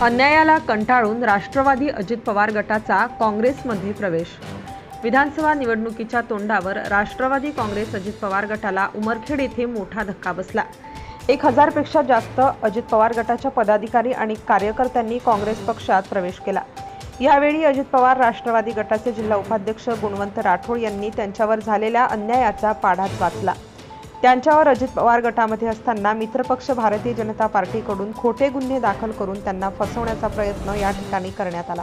अन्यायाला कंटाळून राष्ट्रवादी अजित पवार गटाचा काँग्रेसमध्ये प्रवेश. विधानसभा निवडणुकीच्या तोंडावर राष्ट्रवादी काँग्रेस अजित पवार गटाला उमरखेड येथे मोठा धक्का बसला. एक हजारपेक्षा जास्त अजित पवार गटाच्या पदाधिकारी आणि कार्यकर्त्यांनी काँग्रेस पक्षात प्रवेश केला. यावेळी अजित पवार राष्ट्रवादी गटाचे जिल्हा उपाध्यक्ष गुणवंत राठोड यांनी त्यांच्यावर झालेल्या अन्यायाचा पाढाच वाचला. त्यांच्यावर अजित पवार गटामध्ये असताना मित्रपक्ष भारतीय जनता पार्टीकडून खोटे गुन्हे दाखल करून त्यांना फसवण्याचा प्रयत्न या ठिकाणी करण्यात आला.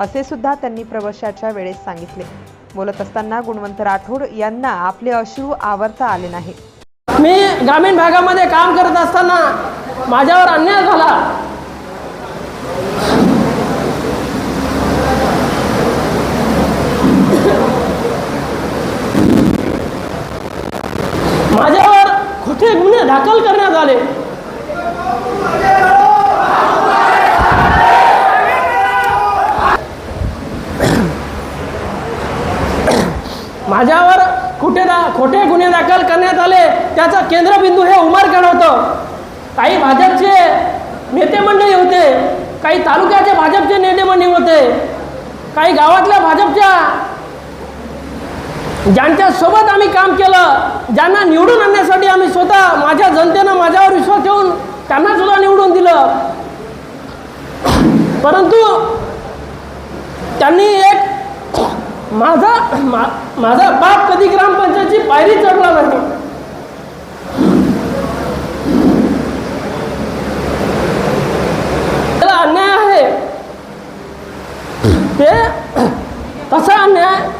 असे सुद्धा त्यांनी प्रवेशाच्या वेळेस सांगितले. बोलत असताना गुणवंत राठोड यांना आपले अश्रू आवरता आले नाही. मी ग्रामीण भागामध्ये काम करत असताना माझ्यावर अन्याय झाला. माझ्यावर खोटे गुन्हे दाखल करण्यात आले. माझ्यावर कुठे दा खोटे गुन्हे दाखल करण्यात आले. त्याचा केंद्रबिंदू हे उमरखेड होतं. काही भाजपचे नेते मंडळी होते. काही तालुक्याचे भाजपचे नेते मंडळी होते. काही गावातल्या भाजपच्या ज्यांच्या सोबत आम्ही काम केलं ज्यांना निवडून आणण्यासाठी आम्ही स्वतः माझ्या जनतेनं माझ्यावर विश्वास ठेवून त्यांना सुद्धा निवडून दिलं. परंतु त्यांनी एक माझा मा, माझा बाप कधी ग्रामपंचायतची पायरी चढला नाही. अन्याय आहे. ते कसा अन्याय?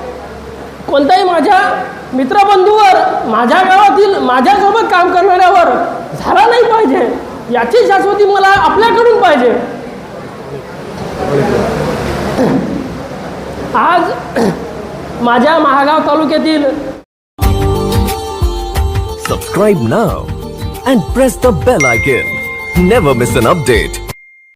कोणत्याही माझ्या मित्रबंधूवर माझ्या गावातील माझ्यासोबत काम करणाऱ्यावर झाला नाही पाहिजे याची शाश्वती मला आपल्याकडून पाहिजे. आज माझ्या महागाव तालुक्यातील subscribe now and press the bell icon never miss an update